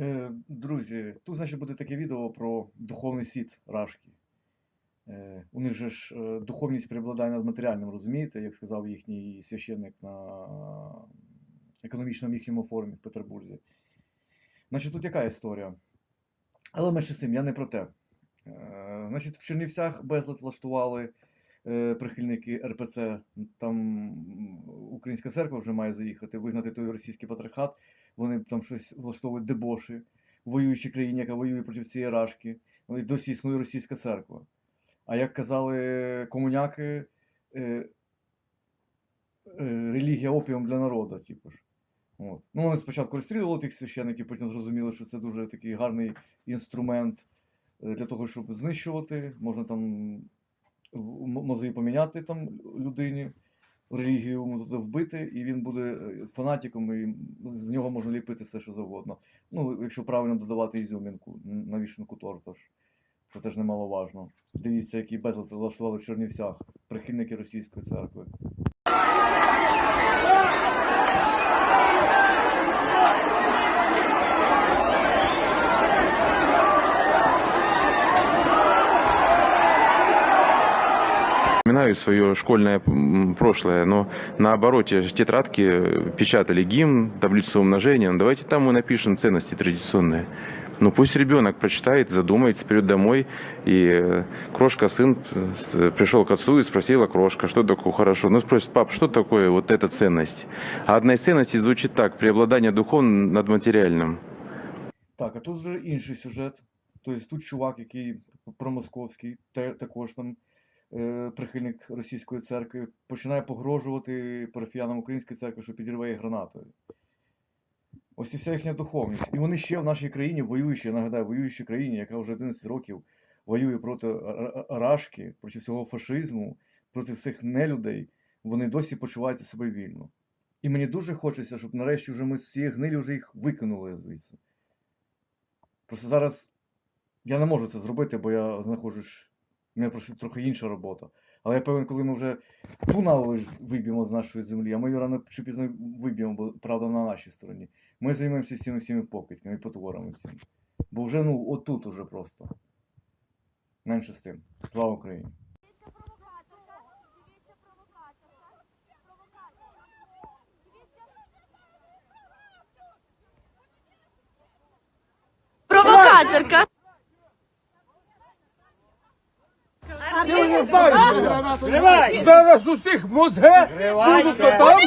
Е, Друзі, тут значить буде таке відео про духовний світ Рашки. Е, У них же ж е, духовність преобладає над матеріальним, розумієте, як сказав їхній священник на економічному їхньому форумі в Петербурзі. Значить, тут яка історія? Але менше з тим, я не про те. Значить, в Чернівцях безлад влаштували прихильники РПЦ. Там українська церква вже має заїхати, вигнати той російський патріархат. Вони там щось влаштовують дебоші в воюючій країні, яка воює проти цієї рашки. Вони досі існує російська церква. А як казали комуняки, е, е, релігія опіум для народу, типу ж. От. Ну, вони спочатку розстрілювали тих священиків, потім зрозуміли, що це дуже такий гарний інструмент е, для того, щоб знищувати. Можна там мозги поміняти там людині, релігію йому туди вбити, і він буде е, фанатиком, і з нього можна ліпити все, що завгодно. Ну, якщо правильно додавати ізюмінку на вішенку торту. Це теж немаловажно. Дивіться, який безлад влаштували в Чернівцях прихильники російської церкви. Вспоминаю свое школьное прошлое, но на обороте тетрадки печатали гимн, таблицу умножения. Ну, давайте там мы напишем ценности традиционные. Ну пусть ребенок прочитает, задумается, придет домой, и э, крошка, сын э, пришел к отцу и спросила крошка, что такое хорошо. Ну спросит, пап, что такое вот эта ценность? А одна из ценностей звучит так, преобладание духовным над материальным. Так, а тут вже інший сюжет. Тобто тут чувак, який промосковський, те- також там прихильник російської церкви, починає погрожувати парафіянам української церкви, що підірве їх гранатою. Ось і вся їхня духовність. І вони ще в нашій країні, воюючі, я нагадаю, воюючій країні, яка вже 11 років воює проти Рашки, проти всього фашизму, проти всіх нелюдей, вони досі почуваються себе вільно. І мені дуже хочеться, щоб нарешті вже ми з цієї гнилі вже їх викинули звідси. Просто зараз я не можу це зробити, бо я знаходжусь, у мене просто трохи інша робота. Але я певен, коли ми вже ту наволоч виб'ємо з нашої землі, а ми її рано чи пізно виб'ємо, бо правда на нашій стороні. Ми займемося всіми всіми покидьками і потворами всім. Бо вже ну отут уже просто. Менше з тим. Слава Україні! Провокаторка, дивіться провокаторка, провокаторка. Зараз усіх мозги будуть там.